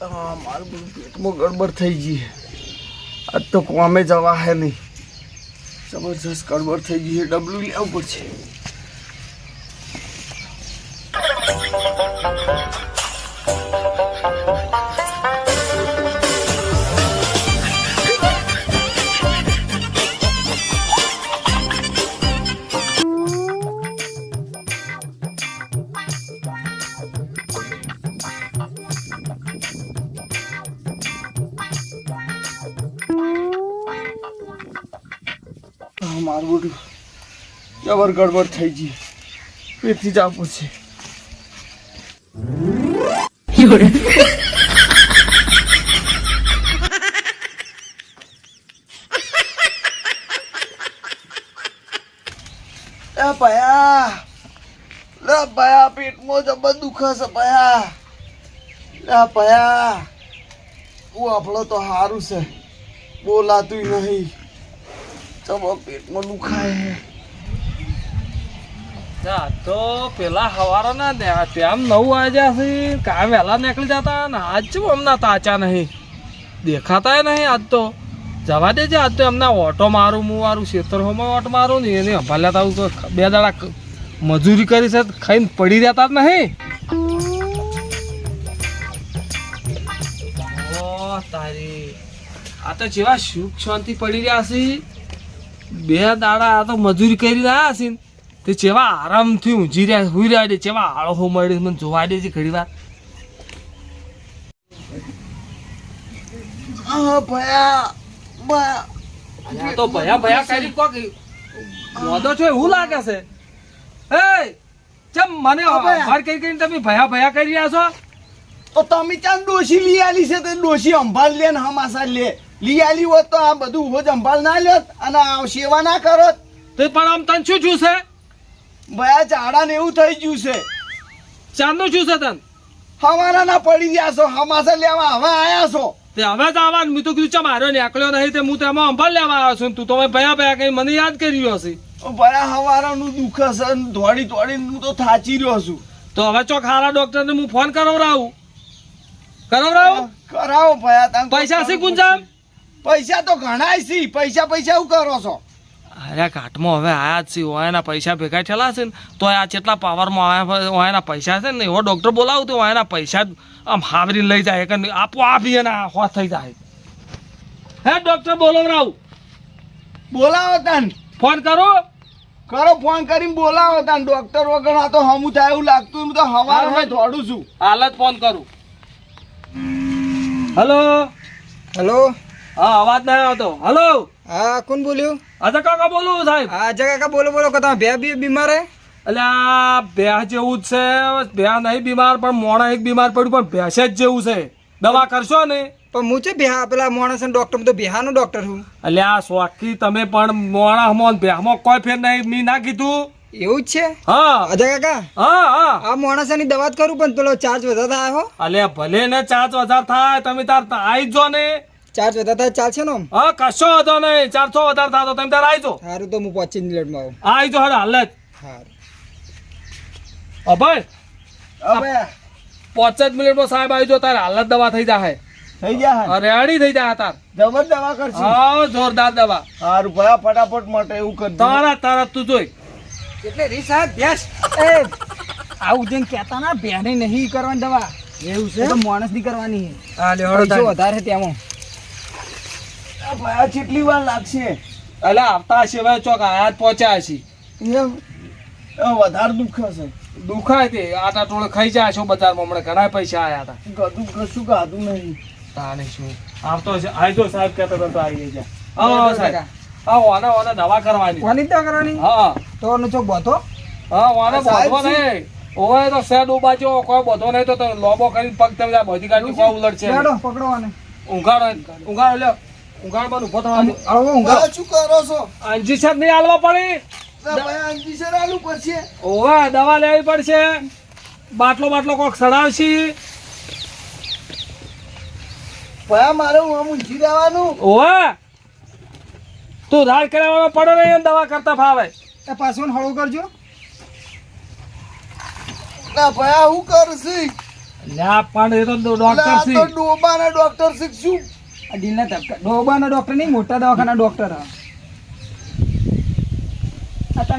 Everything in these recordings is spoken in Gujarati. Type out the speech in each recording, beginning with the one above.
મારું પેટમાં ગડબડ થઈ ગઈ આજ તો કોમે જવા હે નહીં. જબરજસ્ત ગડબડ થઈ ગઈ છે. ડબલું લેવું પડશે. મારું બધું જબર ગડબડ થઈ ગઈ. પેટથી જ આપું છે. ભયા, લે ભયા, પેટમાં જબર દુખે છે ભયા. લે ભયા હું આપણો તો સારું છે. બોલાતું નહીં. ચલો પેટમાં દુખાય તો પેલા હવારના ને તેમ નવ વાગ્યા છે કામ વહેલા નીકળી જતા ને આજ તાચા નહીં? દેખાતા નહીં આજ તો. જવા દેજે, આજ તો એમના ઓટો મારું, હું મારું ક્ષેત્રમાં ઓટો મારું ને એને ભલે તારું તો બે દાડા મજૂરી કરી છે, ખાઈને પડી રહેતા જ નહીં. તારી, આ તો જેવા સુખ શાંતિ પડી રહ્યા છે. બે દાડા આ તો મજૂરી કરી રહ્યા છે ને. તે જેવા આરામથી ઊંઘી રહ્યા હુઈ રહ્યા છે જેવા આળો મળી મને જોવા દે છે ઘડી વાર. આ ભયા ભયા. આ તો ભયા ભયા કરી કોક મોદો છો એવું લાગે છે. એ ચમ મને. માર કઈ કઈ તમે ભયા ભયા કરી રહ્યા છો? તો તમે ચાંદ ડોશી લઈ આલી છે તો ડોશી લે ને હમાસા લે. લઈ આલી હોત તો આ બધું હોજ સંભાળ ના લ્યોત અને આ સેવા ના કરોત. તો પણ આમ તને શું છું? ભયા ઝાડા ને એવું થઈ ગયું છે. ચાંદનું શું છે તને? હવાના ના પડી ગયા છો હમાસા લેવા હવે આયા છો. તે હવે જ આવવાનું. મેં તો કીધું ચમ હાર્યો નીકળ્યો નહીં તે હું તેમાં અંભાલ લેવા આવ્યો છું તું તો મેં ભયા ભયા કઈ મને યાદ કરી રહ્યો હશે. ભયા હવારાનું દુઃખ હશે દોડી દોડી હું તો થાચી રહ્યો છું. તો હવે ચોક હારા ડોક્ટરને હું ફોન કરાવરાવું કરાવરાવું કરાવો ભયા પૈસા છે ગુંજામ? પૈસા તો ઘણાય છે. પૈસા પૈસા એવું કરો છો? અરે ઘાટમાં હવે આયા જ છે ઓયાના પૈસા ભેગા થયેલા છે ને તો આ જેટલા પાવરમાં આયા ઓયાના પૈસા છે ને એવો ડૉક્ટર બોલાવું તો ઓયાના પૈસા જ આમ હાવરીને લઈ જાય. કે આપો આપી અને હોશ થઈ જાય. હે ડૉક્ટર બોલાવરાવું બોલાવો તન. ફોન કરો. કરો ફોન કરીને બોલાવો તને. ડોક્ટર વગર આ તો હમું થાય એવું લાગતું હું તો હવારમાં દોડું છું. હાલ જ ફોન કરું. હલો. હેલો. હા અવાજ નહીં આવતો. હલો હા કોણ બોલ્યું? અજય કાકા બોલું સાહેબ. હા કાકા બોલો બોલો કે તમે બે બીમાર હે? એટલે ભેંસ જેવું જ છે. ભેંસ નહીં બીમાર પણ મોણા એક બીમાર પડ્યું પણ ભેંસે જ જેવું છે. દવા કરશો ને? પણ હું છે બિહા પેલા માણસ ડોક્ટર તો બિહારનો ડોક્ટર છું. એટલે આ શોખી તમે પણ મોણામાં ભેહમાં કોઈ ફેર નહીં મી ના કીધું. એવું જ છે? હા. અજય કાકા? હા હા. આ માણસની દવા જ કરું પણ પેલો ચાર્જ વધારે થાય હો. અલ્યા ભલે ને ચાર્જ વધારે થાય તમે તાર આવી જ જો ને. ચાર્જ વધારે થાય ચાલશે ને હા કશો હતો નહીં. ચારસો વધારે થતો તો તમે તાર આવી જો સારું તો હું પચીસ મિનિટમાં આવું. આવી જો હાલ જ. સારું અભાઈ હવે પાંચ જ મિનિટમાં સાહેબ આવી જો તાર હાલ જ દવા થઈ જાય થઈ ગયા રેડી થઈ જાય તાર. જબર દવા કરશે. હા જોરદાર દવા. સારું ભયા ફટાફટ માટે એવું કર તારા તારા તું જોઈ. એટલે રી સાહેબ બેસ. એ આવું જેમ કહેતા ના ભેને નહીં કરવાની દવા. એવું છે? માણસની કરવાની. છે હા વધારે તેમાં આ ભયા કેટલી વાર લાગશે. એટલે આવતા સિવાય ચોક આયાત પહોંચ્યા છે વધારે દુઃખ હશે દુખાય તે આટા ટોળે ખાઈ જાય છો બજારમાં. હમણાં ઘણા પૈસા આયા હતા. ગધું કશું ગાધું નહીં. તાને શું? આવતો હશે. આઈ તો સાહેબ કહેતો હતો તો આવી જાય હા સાહેબ. હા વાને વાને દવા કરવાની. કોની દવા કરવાની? હા. તો એનો ચોક બોતો હા વાને સાહેબ બોધવો? નહીં. ઓવે તો સેડ ઉબાજો. કોઈ બોધો નહીં તો લોબો કરીને પગ તમે બધી ગાડી કોઈ ઉલટ છે પકડો પકડવાને ઊંઘાડો ઊંઘાડો લ્યો. પર ઊભો થવાનું આવો ઊંઘા ભયા શું કરો છો? અંજી સાહેબ નહીં હાલવા પડી. પડશે. ઓવે દવા લેવી પડશે. બાટલો બાટલો કોક સડાવશી. ભયા મારે હું ઊંઘી રહેવાનું? ઓવે તું ધાર કરાવવાનો પડે નહીં દવા કરતા ફાવે. એ પાછું હળવું કરજો. ના ભયા હું કરશી ના પણ એ તો ડોક્ટર છે. ડોબાના ડોક્ટર શીખશું આ ધબકા. ડોબાના ડોક્ટર નહીં મોટા દવાખાના ડોક્ટર હા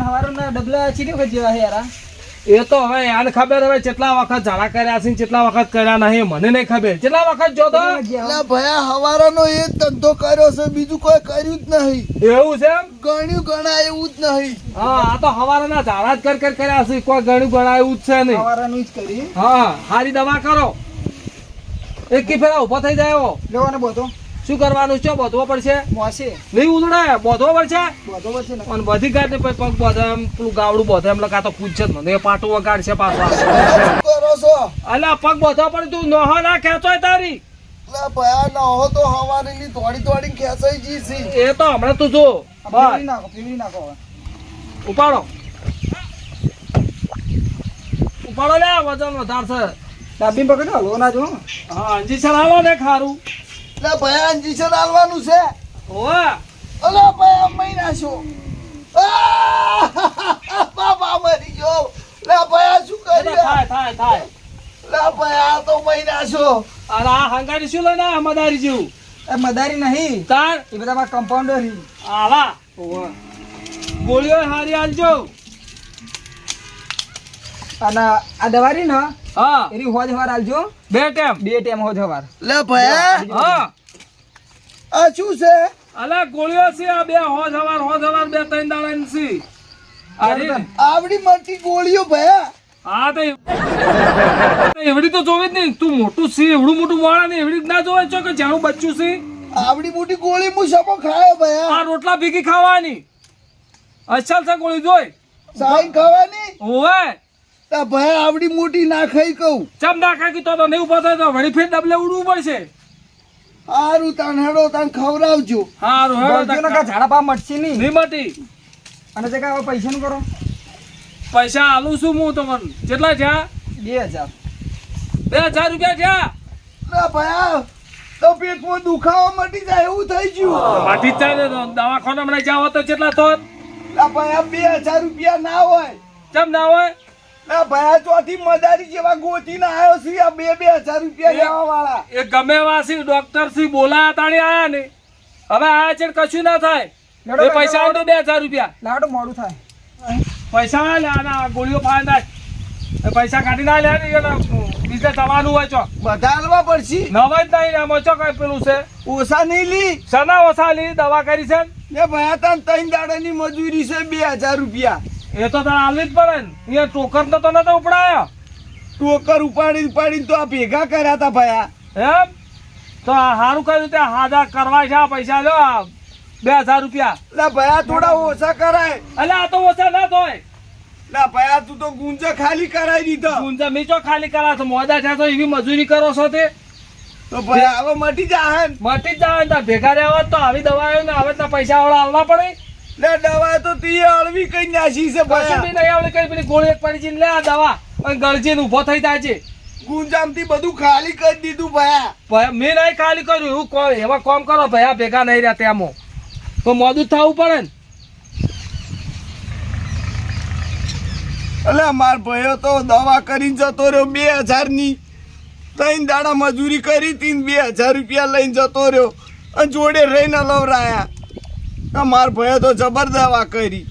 હવારોના ડબલા ચીરી વખત જેવા છે યાર એ તો હવે યાર ખબર હવે કેટલા વખત ઝાડા કર્યા છે કેટલા વખત કર્યા નહીં મને નહીં ખબર. કેટલા વખત જો તો ભયા હવારાનો એ ધંધો કર્યો છે બીજું કોઈ કર્યું જ નહીં. એવું છે એમ? ગણ્યું ગણા એવું જ નહીં. હા આ તો હવારના ઝાડા જ કર કર કર્યા છે કોઈ ગણ્યું એવું જ છે નહીં. હવારાનું જ કરી. હા સારી દવા કરો. એક કી ફેરા ઊભો થઈ જાય લેવાનો બધો. શું કરવાનું છે? બોધવો પડશે? મોસે. નહીં ઉતરે? બોધવો પડશે? બધો પડશે ને. અને બધી ગાડી ને પછી પગ બોધે એમ પેલું ગાવડું બોધે એમ લગા તો પૂછશે જ મને. એ પાટું વગાડશે પાછો. અલ્યા પગ બોધવા પડે તું. નોહો ના ખેંચોય તારી. એ તો હમણાં તું જો. ઉપાડો. ઉપાડો લે વજન વધારશે. ડાબી પકડો હલવો ના જો. હા અંજીસર હાલો ને ખારું. એટલે ભયા અંજીસર હાલવાનું છે. ઓવે. અલે ભયા મહિના છો. બાબા મરી ગયો. લે ભયા શું કરી કર્યું? થાય થાય થાય. લે ભયા તો મહિના છો. અરે આ હંગારી શું લઈને આ મદારી જેવું? એ મદારી નહીં. તાર. એ બધા મારા કમ્પાઉન્ડર આવા. ગોળીઓ હારી આલજો. અને આ દવારી ને હા. એની હોજ હવાર આલજો. બે ટેમ. બે ટાઈમ હોજ હવાર. લે ભાઈ હા. આ શું છે? અલા ગોળીઓ છે આ બે. હોજ હવાર હોજ હવાર બે ત્રણ દાડા છે. અરે આવડી મોટી ગોળીઓ ભયા. હા તો એવડી તો જોવે જ નહીં. તું મોટું છે એવડું મોટું મોડા ને એવડી ના જોવે છો કે જાણું બચ્ચું છે? આવડી મોટી ગોળી હું સપો ખાયો ભયા? આ રોટલા ભીગી ખાવાની. અસલ છે ગોળી જોઈ. સાઈ ખાવાની? ઓવે તા ભાઈ આવડી મોટી નાખાઈ કહું. ચમ ના ખાકી તો તો નહીં ઊભો થાય તો વળી ફેર ડબલે ઉડવું પડશે. હારું તાન હેડો તાન ખવડાવજો. હારું હેડો તાન કા ઝાડા પા મટશે નહીં? નહીં મટી અને તે કા પૈસા નું કરો? પૈસા આલું છું હું તમને. કેટલા થયા? બે હજાર. બે હજાર રૂપિયા થયા? લે ભાઈ તો પેટમાં દુખાવો મટી જાય એવું થઈ ગયું. મટી જાય તો દવાખાના હમણાં જાવ તો કેટલા તો ભાઈ ભયા બે હજાર રૂપિયા ના હોય. કેમ ના હોય? લે ભયા ચોથી મદારી જેવા ગોતીને આવ્યો છે આ બે બે હજાર રૂપિયા લેવા વાળા એ ગમે છે ડોક્ટર સી બોલા તાણી આયા ને. હવે આ છે કશું ના થાય. એ પૈસા આવડો બે હજાર રૂપિયા. લાડો મોડું થાય. પૈસા ના લે ગોળીઓ ફાય નાખ. પૈસા કાઢી ના લે ને એને બીજે જવાનું હોય ચો બધા હાલવા પડશે. નવાય જ નહીં આમાં કઈ પેલું છે? ઓછા નહીં લી. સના ઓછા લી? દવા કરી છે ને? ભયા તાન ત્રણ દાડાની મજૂરી છે બે હજાર રૂપિયા. એ તો તારે આલવી જ પડે ને. અહીંયા ટોકર તો તો નતો ઉપડાયા. ટોકર ઉપાડી ઉપાડીને તો આ ભેગા કર્યા હતા ભયા. એમ? તો આ સારું કર્યું ત્યાં હાજર કરવા છે પૈસા લો બે હજાર રૂપિયા. લે ભયા થોડા ઓછા કરાય. અલે આ તો ઓછા ના થાય. લે ભયા તું તો ગુંજા ખાલી કરાવી દીધો. ગુંજા મીચો ખાલી કરા તો મોદા થયા તો એવી મજૂરી કરો છો તે. તો ભયા હવે મટી જાય ને. મટી જ જાય ને તાર ભેગા રહેવા તો આવી દવાઓ ને હવે તો પૈસા વાળા આવવા પડે. લે દવા તો તી હળવી કઈ નાસી છે ભયા. બી નહીં આવડે કઈ પેલી ગોળી એક પડી છે લે આ દવા. અને ગળજીને ઊભો થઈ જાય છે. ગુંજામથી બધું ખાલી કરી દીધું ભયા. ભયા મેં નહીં ખાલી કર્યું હું કો- એવા કોમ કરો ભયા ભેગા નહીં રહ્યા તેમાં તો મોદું થાવું પડે ને. એટલે માર ભયો તો દવા કરીને જતો રહ્યો બે હજારની ત્રણ દાડા મજૂરી કરી તીન ને બે હજાર રૂપિયા લઈને જતો રહ્યો. અને જોડે રહીને લવરાયા. માર ભાઈઓ તો જબરદસ્ત કરી.